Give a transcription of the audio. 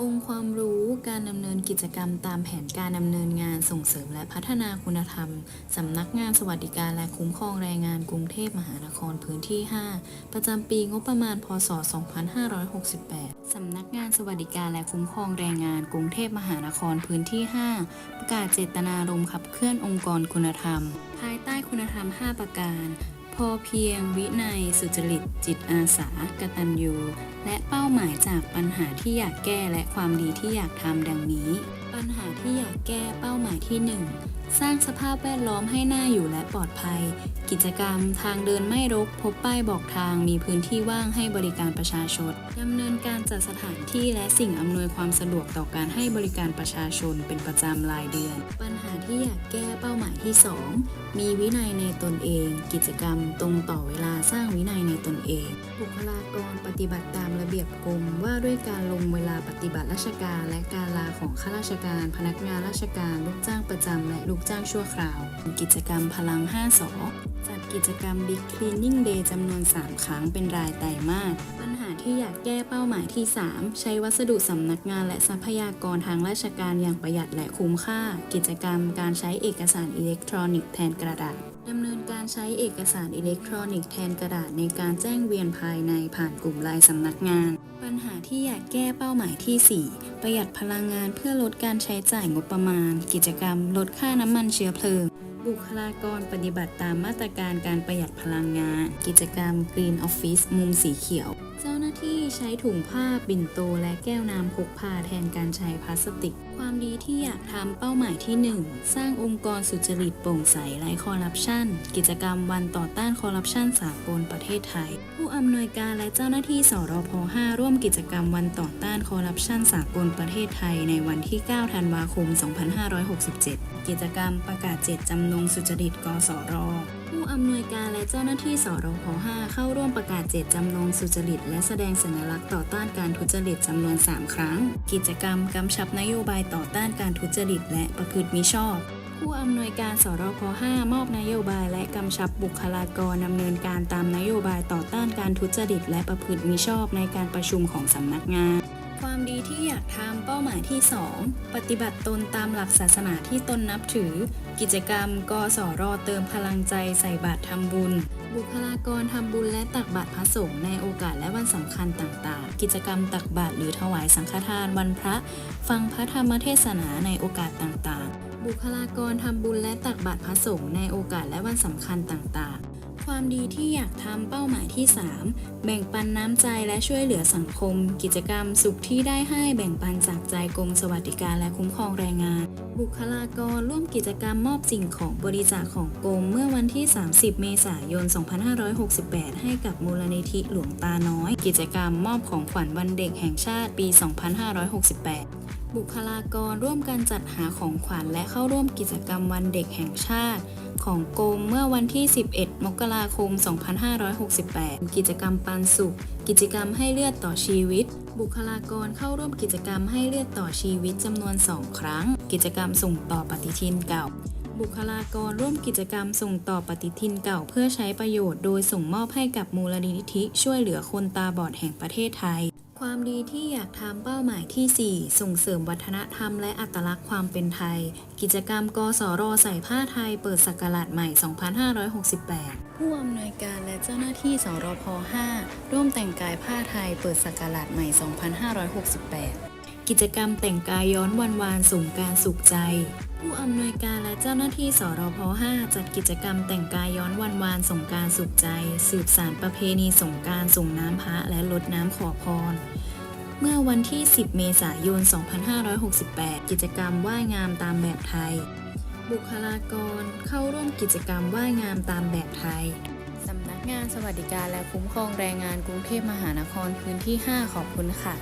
องค์ความรู้การดำเนินกิจกรรมตามแผนการดำเนินงานส่งเสริมและพัฒนาคุณธรรม สำนักงานสวัสดิการและคุ้มครองแรงงานกรุงเทพมหานครพื้นที่ 5 ประจำปีงบประมาณ พศ 2568 สำนักงานสวัสดิการและคุ้มครองแรงงานกรุงเทพมหานครพื้นที่ 5 ประกาศเจตนารมณ์ขับเคลื่อนองค์กรคุณธรรม ภายใต้คุณธรรม 5 ประการ พอเพียงวินัยสุจริต จิตอาสากตัญญูและเป้าหมายจากปัญหาที่อยากแก้และความดีที่อยากทำดังนี้ ปัญหาที่อยากแก้เป้าหมายที่ 1 สร้างสภาพแวดล้อมให้น่าอยู่และปลอดภัย กิจกรรมทางเดินไม่รก พบป้ายบอกทางมีพื้นที่ว่างให้บริการประชาชนดำเนินการจัดสถานที่และสิ่งอำนวยความสะดวกต่อการให้บริการประชาชนเป็นประจำรายเดือน ปัญหาที่อยากแก้เป้าหมายที่ 2 มีวินัยในตนเอง กิจกรรมตรงต่อเวลาสร้างวินัยในตนเอง บุคลากรปฏิบัติตามระเบียบกรมว่าด้วยการลงเวลาปฏิบัติราชการ และการลาของข้าราชการ พนักงานราชการลูกจ้างประจำและลูกจ้างชั่วคราว กิจกรรมพลัง 5สอจัดกิจกรรม Big Cleaning Day จำนวน 3 ครั้งเป็นรายไตรมาสปัญหาที่อยากแก้เป้าหมายที่ 3 ใช้วัสดุสำนักงานและทรัพยากรทางราชการอย่างประหยัดและคุ้มค่า กิจกรรมการใช้เอกสารอิเล็กทรอนิกส์แทนกระดาษดำเนินการใช้เอกสารอิเล็กทรอนิกส์แทนกระดาษในการแจ้งเวียนภายในผ่านกลุ่มไลน์สำนักงาน ปัญหาที่อยากแก้เป้าหมายที่ 4 ประหยัดพลังงานเพื่อลดการใช้จ่ายงบประมาณ กิจกรรม ลดค่าน้ำมันเชื้อเพลิง บุคลากรปฏิบัติตามมาตรการการประหยัดพลังงาน กิจกรรม Green Office มุมสีเขียว เจ้าหน้าที่ใช้ถุงผ้าปิ่นโตและแก้วน้ำพกพาแทนการใช้พลาสติก ความดีที่อยากทำเป้าหมายที่ 1 สร้างองค์กรสุจริตโปร่งใสไร้คอร์รัปชันกิจกรรมวันต่อต้านคอร์รัปชันสากลประเทศไทย ผู้อำนวยการและเจ้าหน้าที่สรพ5ร่วมกิจกรรมวันต่อต้านคอร์รัปชันสากลประเทศไทย ในวันที่ 9 ธันวาคม 2567 กิจกรรมประกาศเจตจำนงสุจริตกสรผู้อำนวยการและเจ้าหน้าที่สรพ5เข้าร่วมประกาศเจตจำนงสุจริต และแสดงสัญลักษณ์ต่อต้านการทุจริตจำนวน 3 ครั้ง กิจกรรมกำชับนโยบายต่อต้านการทุจริต และประพฤติมิชอบผู้อำนวยการสรพ5มอบนโยบายและกำชับบุคลากรดำเนินการตามนโยบายต่อต้านการทุจริต และประพฤติมิชอบในการประชุมของสำนักงาน ความดีที่อยากทำเป้าหมายที่ 2 ปฏิบัติตนตามหลักศาสนาที่ตนนับถือ กิจกรรมกสรเติมพลังใจใส่บาตรทำบุญ บุคลากรทำบุญและตักบาตรพระสงฆ์ในโอกาสและวันสำคัญต่างๆ กิจกรรมตักบาตรหรือถวายสังฆทานวันพระ ฟังพระธรรมเทศนาในโอกาสต่างๆ บุคลากรทำบุญและตักบาตรพระสงฆ์ในโอกาสและวันสำคัญต่างๆ ความดีที่อยากทำเป้าหมายที่ 3 แบ่งปันน้ำใจและช่วยเหลือสังคม กิจกรรมสุขที่ได้ให้แบ่งปันจากใจกรมสวัสดิการและคุ้มครองแรงงาน บุคลากรร่วมกิจกรรมมอบสิ่งของบริจาคของกรมเมื่อวันที่ 30 เมษายน 2568 ให้กับมูลนิธิหลวงตาน้อย กิจกรรมมอบของขวัญวันเด็กแห่งชาติปี 2568บุคลากรร่วมกันจัดหาของขวัญและเข้าร่วมกิจกรรมวันเด็กแห่งชาติ ของกรมเมื่อวันที่ 11 มกราคม 2568 กิจกรรมปันสุข กิจกรรมให้เลือดต่อชีวิต บุคลากรเข้าร่วมกิจกรรมให้เลือดต่อชีวิตจำนวน 2 ครั้ง กิจกรรมส่งต่อปฏิทินเก่า บุคลากรร่วมกิจกรรมส่งต่อปฏิทินเก่าเพื่อใช้ประโยชน์ โดยส่งมอบให้กับมูลนิธิช่วยเหลือคนตาบอดแห่งประเทศไทย ความดีที่อยากทำเป้าหมายที่ 4 ส่งเสริมวัฒนธรรมและอัตลักษณ์ความเป็นไทย กิจกรรมกสรใส่ผ้าไทยเปิดศักราชใหม่ 2568 ผู้อำนวยการและเจ้าหน้าที่สรพ5ร่วมแต่งกายผ้าไทยเปิดศักราชใหม่ 2568 กิจกรรมแต่งกายย้อนวันวานสงการสุขใจ ผู้อำนวยการและเจ้าหน้าที่สรพ5จัดกิจกรรมแต่งกายย้อนวันวานสงการสุขใจ สืบสารประเพณีสงการส่งน้ำพระและลดน้ำขอพรเมื่อวันที่ 10 เมษายน 2568 กิจกรรมว่ายงามตามแบบไทย บุคลากรเข้าร่วมกิจกรรมว่ายงามตามแบบไทย สำนักงานสวัสดิการและคุ้มครองแรงงานกรุงเทพมหานครพื้นที่ 5 ขอบคุณค่ะ